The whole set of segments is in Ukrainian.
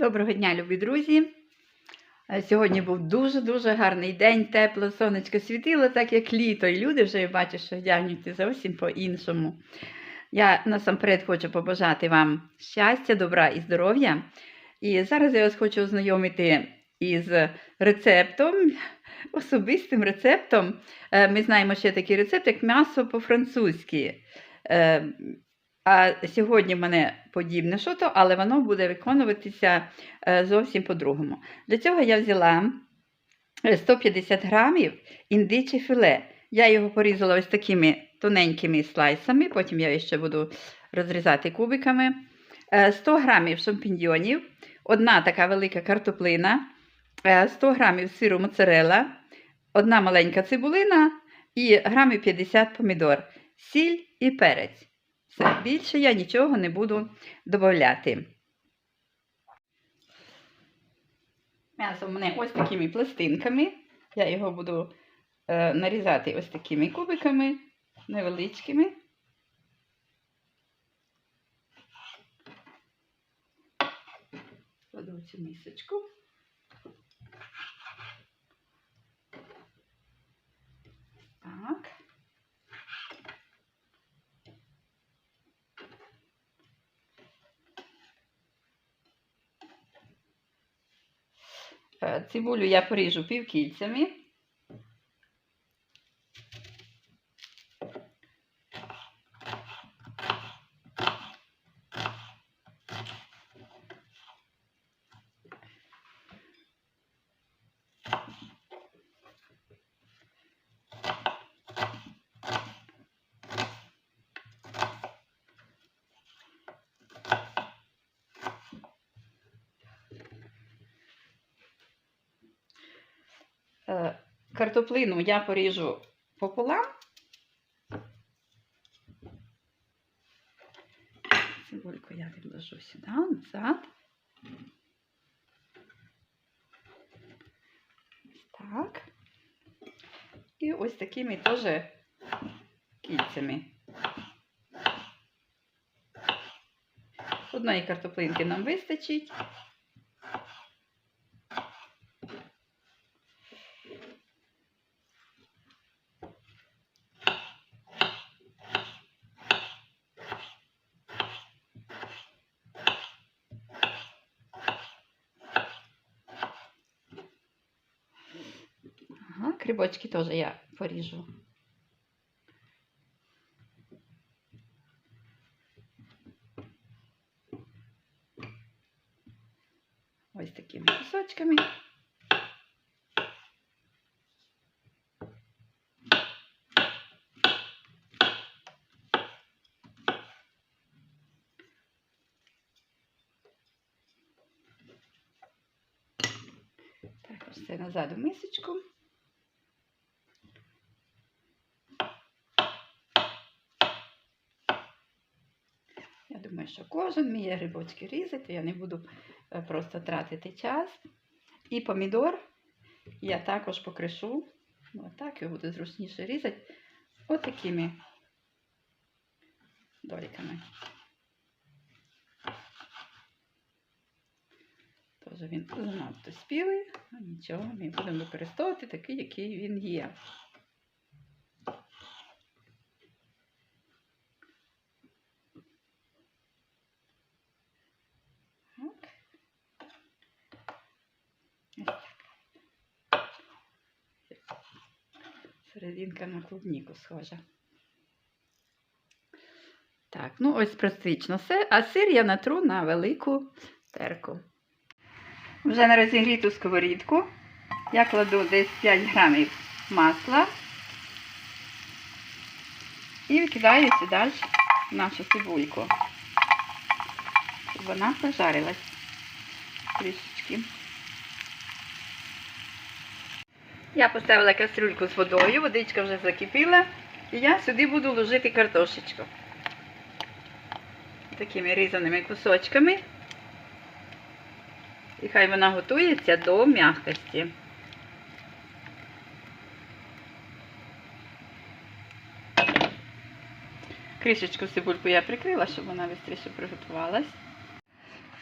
Доброго дня, любі друзі! Е, Сьогодні був дуже-дуже гарний день, тепло, сонечко світило, так як літо, і люди вже я бачу, що вдягнуті зовсім по-іншому. Я насамперед хочу побажати вам щастя, добра і здоров'я. І зараз я вас хочу ознайомити із рецептом, особистим рецептом. Е, Ми знаємо ще такий рецепт, як м'ясо по-французьки. Е, А сьогодні в мене подібне шото, але воно буде виконуватися е, зовсім по-другому. Для цього я взяла е, 150 грамів індиче філе. Я його порізала ось такими тоненькими слайсами, потім я ще буду розрізати кубиками. Е, 100 грамів шампіньйонів, одна така велика картоплина, е, 100 грамів сиру моцарелла, одна маленька цибулина і грамів 50 помідор, сіль і перець. Все, більше я нічого не буду додати. М'ясо в мене ось такими пластинками. Я його буду е, нарізати ось такими кубиками невеличкими. Кладу цю місочку. Так. Е, Цибулю я поріжу півкільцями. Картоплину я поріжу пополам. Цибульку я відложу сюди, назад. Так. І ось такими теж кільцями. Одної картоплинки нам вистачить. Ага, крибочки теж я поріжу. Ось такими кусочками. Також це назад у мисочку. Я думаю, що кожен вміє грибочки різати, я не буду е, просто тратити час. І помідор я також покришу. Отак його буде зручніше різати. Отакими доліками. Тож він занадто спілий, нічого, ми будемо використовувати такий, який він є. Так. Ось так. Серединка на клубніку схожа. Так, ну ось практично все. А сир я натру на велику терку. Вже на розігріту сковорідку я кладу десь 5 грамів масла і викидаю сюди нашу цибульку, щоб вона пожарилась трішечки. Я поставила кастрюльку з водою, водичка вже закипіла, і я сюди буду ложити картошечку. Такими різаними кусочками. І хай вона готується до м'якості. Кришечку цибульку я прикрила, щоб вона швидше приготувалась.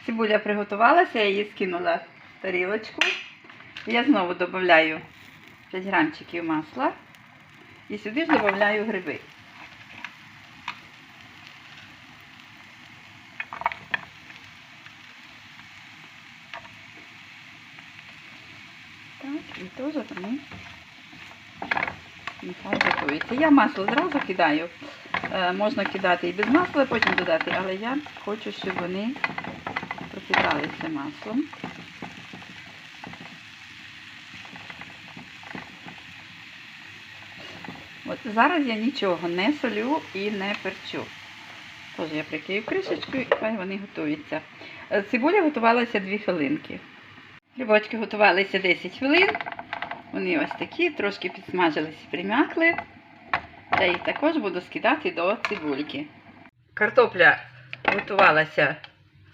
цибуля приготувалася, я її скинула в тарілочку. Я знову додаю 5 грамчиків масла. І сюди ж додаю гриби. Так, і теж тому нехай готується. Я масло зразу кидаю. Е, можна кидати і без масла, потім додати, але я хочу, щоб вони пропиталися маслом. Зараз я нічого не солю і не перчу. Тож я прикрию кришечкою і хай вони готуються. Е, Цибуля готувалася 2 хвилинки. Грибочки готувалися 10 хвилин. Вони ось такі, трошки підсмажились, прим'якли. Я їх також буду скидати до цибульки. Картопля готувалася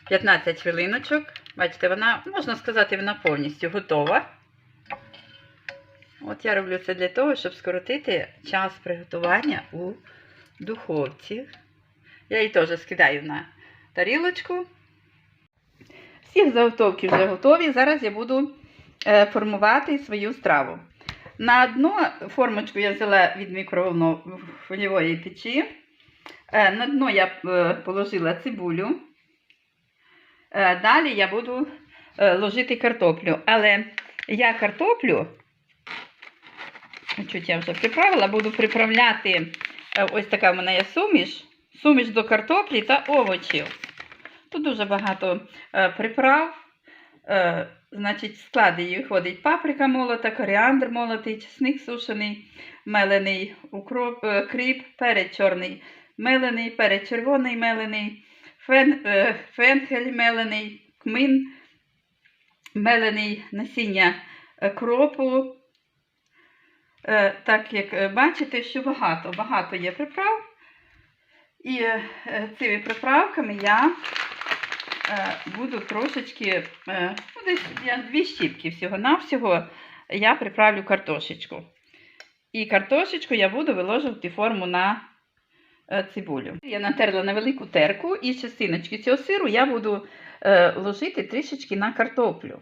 15 хвилиночок. Бачите, вона, можна сказати, вона повністю готова. От я роблю це для того, щоб скоротити час приготування у духовці. Я її теж скидаю на тарілочку. Всі заготовки вже готові. Зараз я буду е, формувати свою страву. На дно формочку я взяла від мікроволнової печі. Е, На дно я е, положила цибулю. Далі я буду ложити картоплю. Але я картоплю, чуть я вже приправила, буду приправляти е, ось така в мене є суміш. Суміш до картоплі та овочів. Тут дуже багато е, приправ. Е, значить, в складі її входить паприка молота, коріандр молотий, чесник сушений, мелений, укроп, кріп, перець чорний мелений, перець червоний мелений, фен, фенхель мелений, кмин, мелений насіння кропу. Е, так як е, бачите, що багато, багато є приправ. І е, цими приправками я буду трошечки, ну, десь я дві щіпки всього-навсього я приправлю картошечку. І картошечку я буду виложувати форму на цибулю. Я натерла на велику терку і частиночки цього сиру я буду ложити трішечки на картоплю.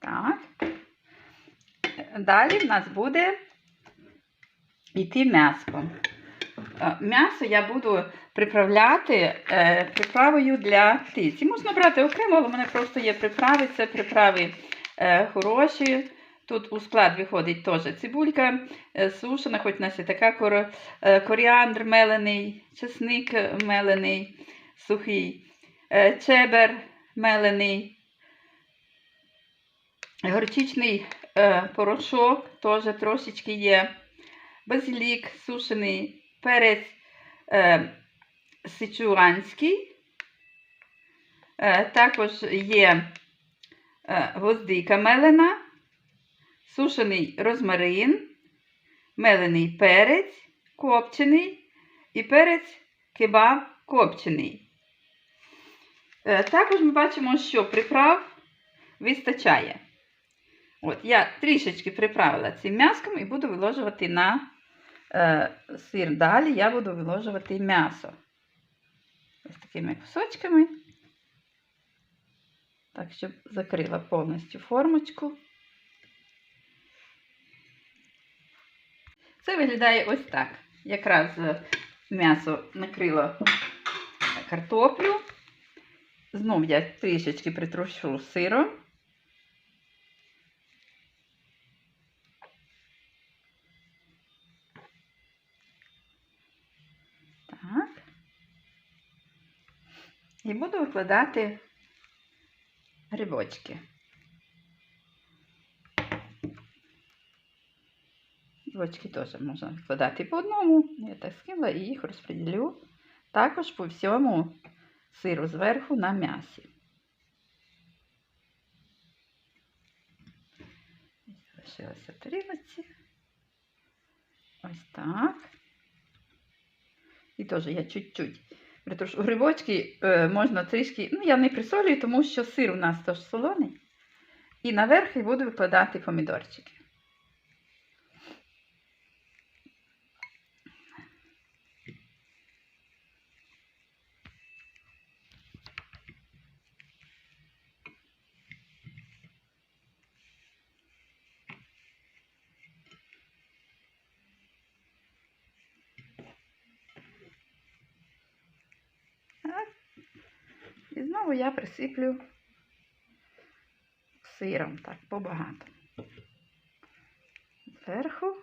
Так. Далі в нас буде йти м'ясо. Е, М'ясо я буду приправляти е, приправою для птиці. Можна брати окремо, але в мене просто є приправи. Це приправи е, хороші. Тут у склад виходить теж цибулька сушена, хоч у нас є така кор, коріандр мелений, чесник мелений, сухий, чебер мелений, горчичний порошок теж трошечки є, базилік сушений, перець е, сичуанський, е, також є е, гвоздика мелена, сушений розмарин, мелений перець копчений і перець кебаб копчений. Е, Також ми бачимо, що приправ вистачає. От, я трішечки приправила цим м'яском і буду виложувати на е, сир. Далі я буду виложувати м'ясо. Ось такими кусочками. Так, щоб закрила повністю формочку. Це виглядає ось так. Якраз е, м'ясо накрило картоплю. Знов я трішечки притрушу сиром. І буду викладати грибочки. Грибочки теж можна викладати по одному. Я так скинула і їх розподілю також по всьому сиру зверху на м'ясі. Залишилося в. Ось так. І теж я чуть-чуть. Грибочки е, можна трішки, ну я не присолюю, тому що сир у нас теж солоний. І наверх я буду викладати помідорчики. І знову я присиплю сиром, так, побагато. Зверху.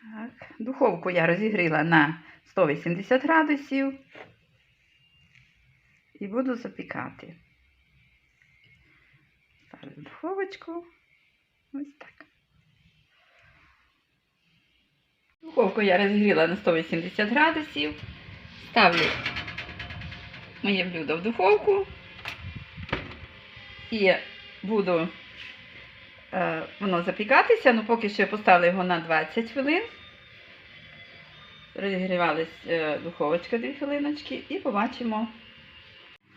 Так. Духовку я розігріла на 180 градусів і буду запікати. Ставлю духовочку. Ось так. Духовку я розігріла на 180 градусів. Ставлю моє блюдо в духовку і буду е, воно запікатися. Ну, поки що я поставила його на 20 хвилин. Розігрівалась е, духовочка 2 хвилиночки і побачимо.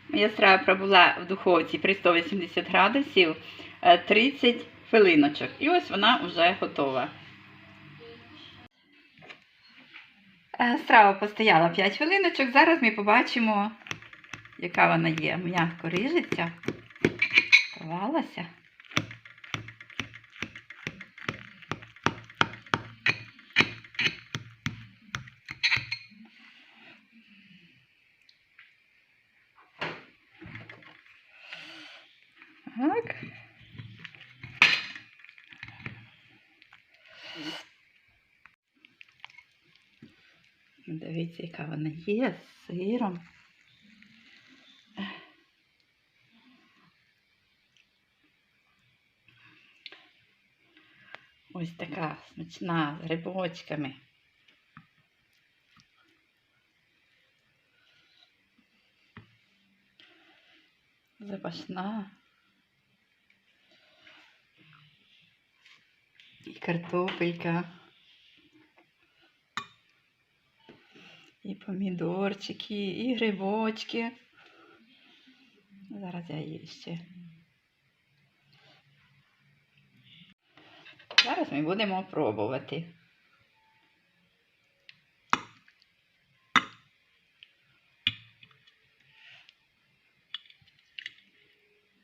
Моя страва пробула в духовці при 180 градусів е, 30 хвилиночок. І ось вона вже готова. Е, Страва постояла 5 хвилиночок. Зараз ми побачимо, яка вона є. М'яко рижиться, порвалася. Так. Дивіться, яка вона є з сиром. Ось така смачна з грибочками. Запашна. І картопелька. І помідорчики, і грибочки. Зараз я її ще. Зараз ми будемо пробувати.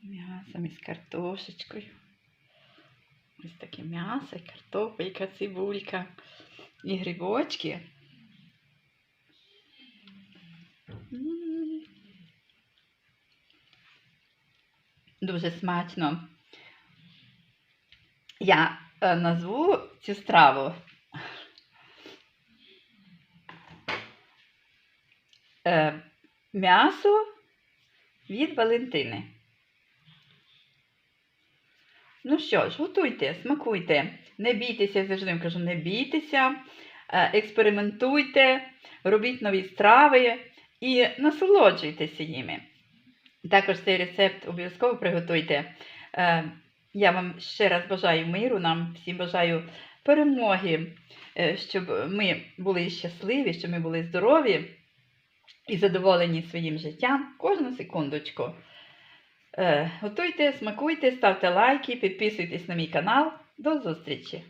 М'ясом із картошечкою. Ось таке м'ясо, картопелька, цибулька і грибочки. Дуже смачно. Я назву цю страву. Е, м'ясо від Валентини. Ну що ж, готуйте, смакуйте. Не бійтеся, я завжди кажу, не бійтеся, е, експериментуйте, робіть нові страви і насолоджуйтеся їми. Також цей рецепт обов'язково приготуйте. Я вам ще раз бажаю миру, нам всім бажаю перемоги, е, щоб ми були щасливі, щоб ми були здорові і задоволені своїм життям кожну секундочку. Е, Готуйте, смакуйте, ставте лайки, підписуйтесь на мій канал. До зустрічі!